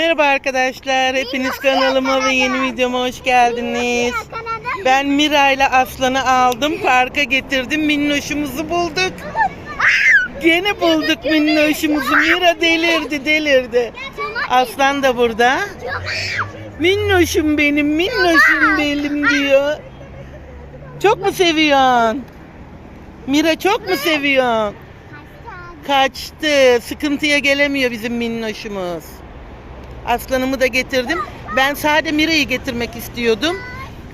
Merhaba arkadaşlar. Hepiniz kanalıma ve yeni videoma hoş geldiniz. Ben Mira ile Aslan'ı aldım. Parka getirdim. Minnoşumuzu bulduk. Gene bulduk minnoşumuzu. Mira delirdi delirdi. Aslan da burada. Minnoşum benim, minnoşum benim diyor. Çok mu seviyorsun? Mira çok mu seviyorsun? Kaçtı. Sıkıntıya gelemiyor bizim minnoşumuz. Aslanımı da getirdim. Ben sade Mira'yı getirmek istiyordum.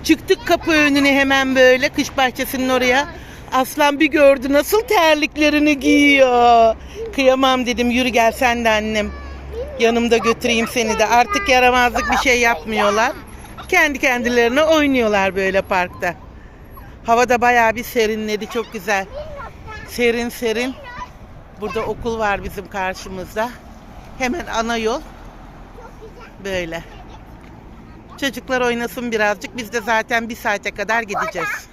Çıktık kapı önüne hemen böyle kış bahçesinin oraya. Aslan bir gördü nasıl terliklerini giyiyor. Kıyamam dedim yürü gel sen de annem. Yanımda götüreyim seni de. Artık yaramazlık bir şey yapmıyorlar. Kendi kendilerine oynuyorlar böyle parkta. Hava da bayağı bir serinledi çok güzel. Serin serin. Burada okul var bizim karşımızda. Hemen ana yol. Böyle. Çocuklar oynasın birazcık. Biz de zaten bir saate kadar gideceğiz.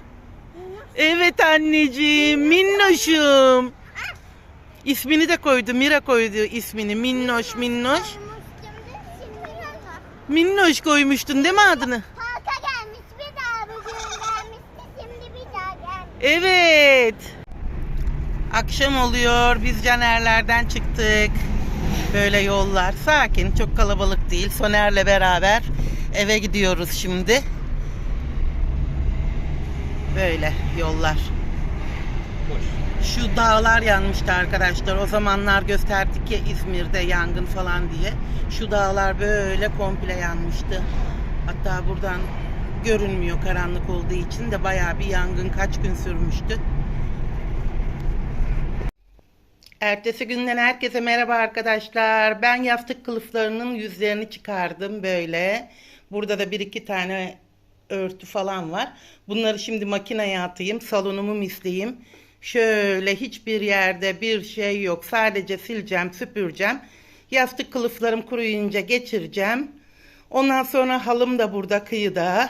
Evet anneciğim, minnoşum. İsmini de koydu, Mira koydu ismini. Minnoş, minnoş. Minnoş koymuştun değil mi adını? Parka gelmiş bir daha bugün gelmişti şimdi bir daha gelmiş. Evet. Akşam oluyor. Biz Canerler'den çıktık. Böyle yollar sakin, çok kalabalık değil. Soner'le beraber eve gidiyoruz şimdi. Böyle yollar. Şu dağlar yanmıştı arkadaşlar. O zamanlar gösterdik ya İzmir'de yangın falan diye. Şu dağlar böyle komple yanmıştı. Hatta buradan görünmüyor karanlık olduğu için de bayağı bir yangın kaç gün sürmüştü. Ertesi günden herkese merhaba arkadaşlar. Ben yastık kılıflarının yüzlerini çıkardım böyle. Burada da bir iki tane örtü falan var. Bunları şimdi makineye atayım. Salonumu misleyeyim. Şöyle hiçbir yerde bir şey yok. Sadece sileceğim, süpüreceğim. Yastık kılıflarım kuruyunca geçireceğim. Ondan sonra halım da burada kıyıda.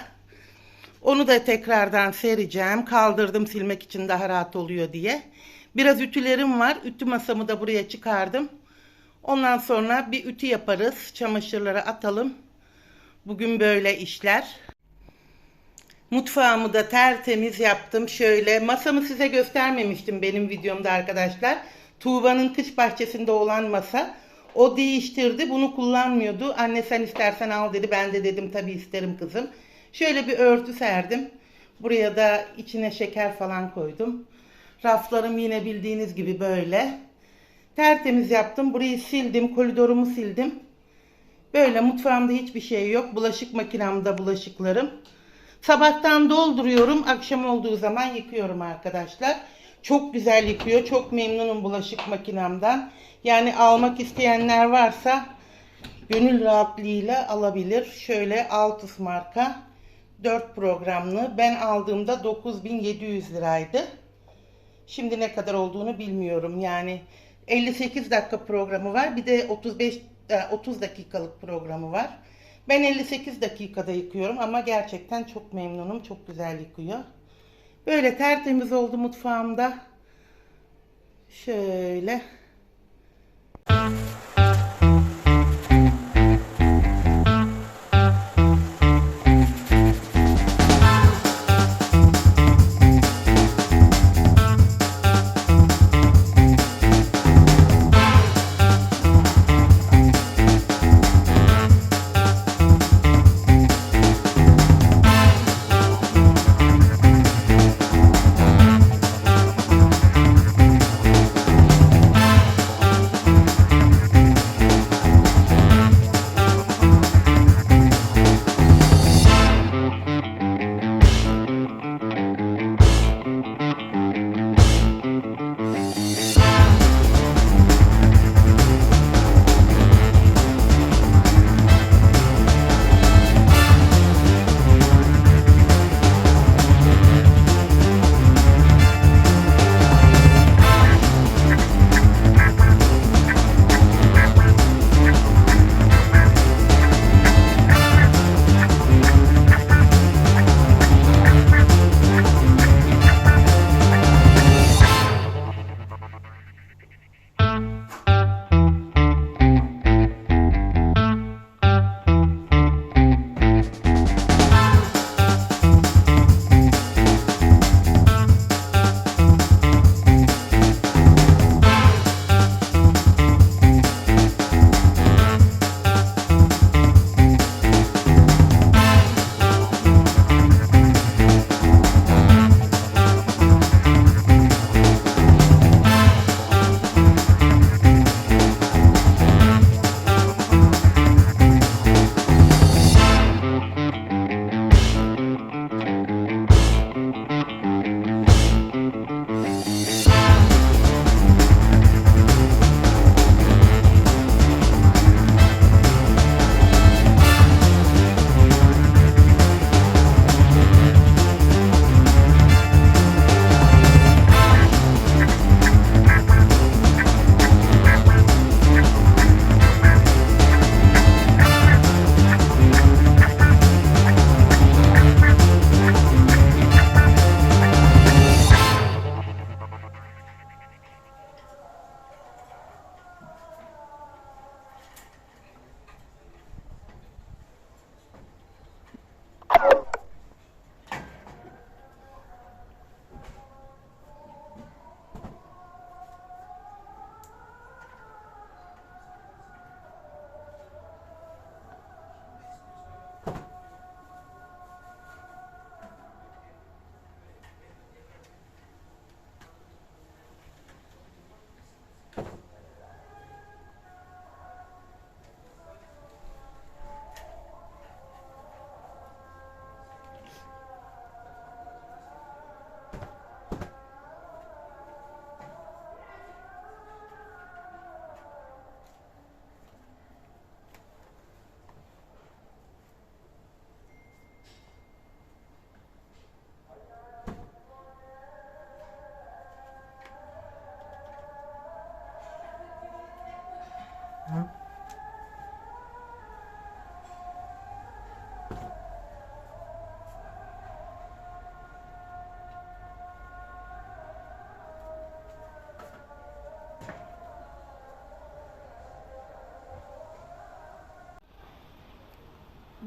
Onu da tekrardan sereceğim. Kaldırdım silmek için daha rahat oluyor diye. Biraz ütülerim var. Ütü masamı da buraya çıkardım. Ondan sonra bir ütü yaparız. Çamaşırları atalım. Bugün böyle işler. Mutfağımı da tertemiz yaptım. Şöyle masamı size göstermemiştim benim videomda arkadaşlar. Tuğba'nın kış bahçesinde olan masa. O değiştirdi. Bunu kullanmıyordu. Anne sen istersen al dedi. Ben de dedim tabii isterim kızım. Şöyle bir örtü serdim. Buraya da içine şeker falan koydum. Raflarım yine bildiğiniz gibi böyle. Tertemiz yaptım. Burayı sildim. Koridorumu sildim. Böyle mutfağımda hiçbir şey yok. Bulaşık makinemde bulaşıklarım. Sabahtan dolduruyorum. Akşam olduğu zaman yıkıyorum arkadaşlar. Çok güzel yıkıyor. Çok memnunum bulaşık makinemden. Yani almak isteyenler varsa gönül rahatlığıyla alabilir. Şöyle Altus marka 4 programlı. Ben aldığımda 9700 liraydı. Şimdi ne kadar olduğunu bilmiyorum. Yani 58 dakika programı var. Bir de 35 e, 30 dakikalık programı var. Ben 58 dakikada yıkıyorum ama gerçekten çok memnunum. Çok güzel yıkıyor. Böyle tertemiz oldu mutfağımda. Şöyle.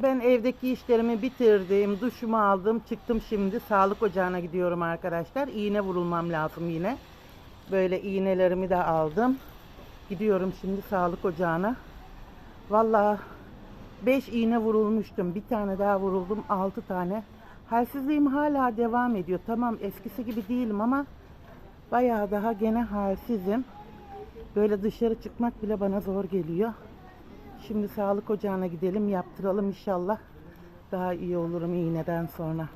Ben evdeki işlerimi bitirdim, duşumu aldım, çıktım şimdi sağlık ocağına gidiyorum arkadaşlar. İğne vurulmam lazım yine. Böyle iğnelerimi de aldım. Gidiyorum şimdi sağlık ocağına. Vallahi 5 iğne vurulmuştum. Bir tane daha vuruldum. 6 tane. Halsizliğim hala devam ediyor. Tamam eskisi gibi değilim ama bayağı daha gene halsizim. Böyle dışarı çıkmak bile bana zor geliyor. Şimdi sağlık ocağına gidelim yaptıralım inşallah. Daha iyi olurum iğneden sonra.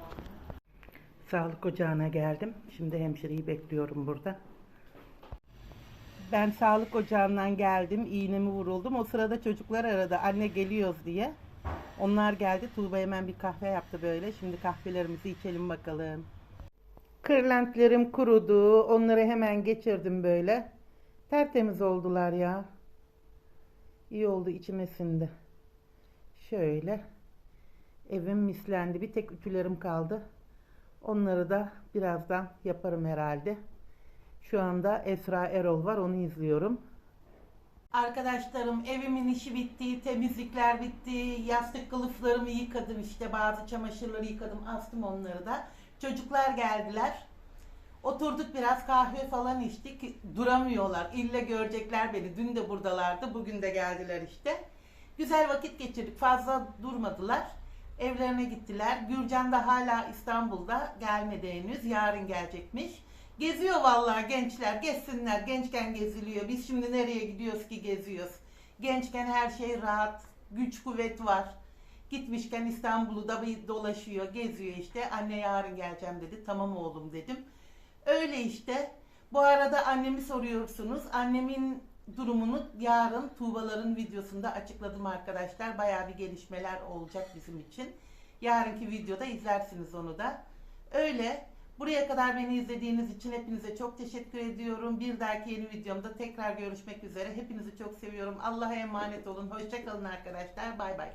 Sağlık ocağına geldim. Şimdi hemşireyi bekliyorum burada. Ben sağlık ocağından geldim. iğnemi vuruldum. O sırada çocuklar aradı. Anne geliyoruz diye. Onlar geldi. Tuğba hemen bir kahve yaptı böyle. Şimdi kahvelerimizi içelim bakalım. Kırlentlerim kurudu. Onları hemen geçirdim böyle. Tertemiz oldular ya. İyi oldu içime sindi. Şöyle. Evim mislendi. Bir tek ütülerim kaldı. Onları da birazdan yaparım herhalde. Şu anda Esra Erol var. Onu izliyorum. Arkadaşlarım evimin işi bitti. Temizlikler bitti. Yastık kılıflarımı yıkadım işte. Bazı çamaşırları yıkadım. Astım onları da. Çocuklar geldiler. Oturduk biraz kahve falan içtik. Duramıyorlar. İlle görecekler beni. Dün de buradalardı. Bugün de geldiler işte. Güzel vakit geçirdik. Fazla durmadılar. Evlerine gittiler. Gürcan da hala İstanbul'da. Gelmedi henüz. Yarın gelecekmiş. Geziyor vallahi gençler. Gezsinler. Gençken geziliyor. Biz şimdi nereye gidiyoruz ki geziyoruz. Gençken her şey rahat. Güç kuvvet var. Gitmişken İstanbul'u da bir dolaşıyor, geziyor işte. Anne yarın geleceğim dedi. Tamam oğlum dedim. Öyle işte. Bu arada annemi soruyorsunuz. Annemin durumunu yarın Tuğbaların videosunda açıkladım arkadaşlar. Bayağı bir gelişmeler olacak bizim için. Yarınki videoda izlersiniz onu da. Öyle. Buraya kadar beni izlediğiniz için hepinize çok teşekkür ediyorum. Bir dahaki yeni videomda tekrar görüşmek üzere. Hepinizi çok seviyorum. Allah'a emanet olun. Hoşçakalın arkadaşlar. Bay bay.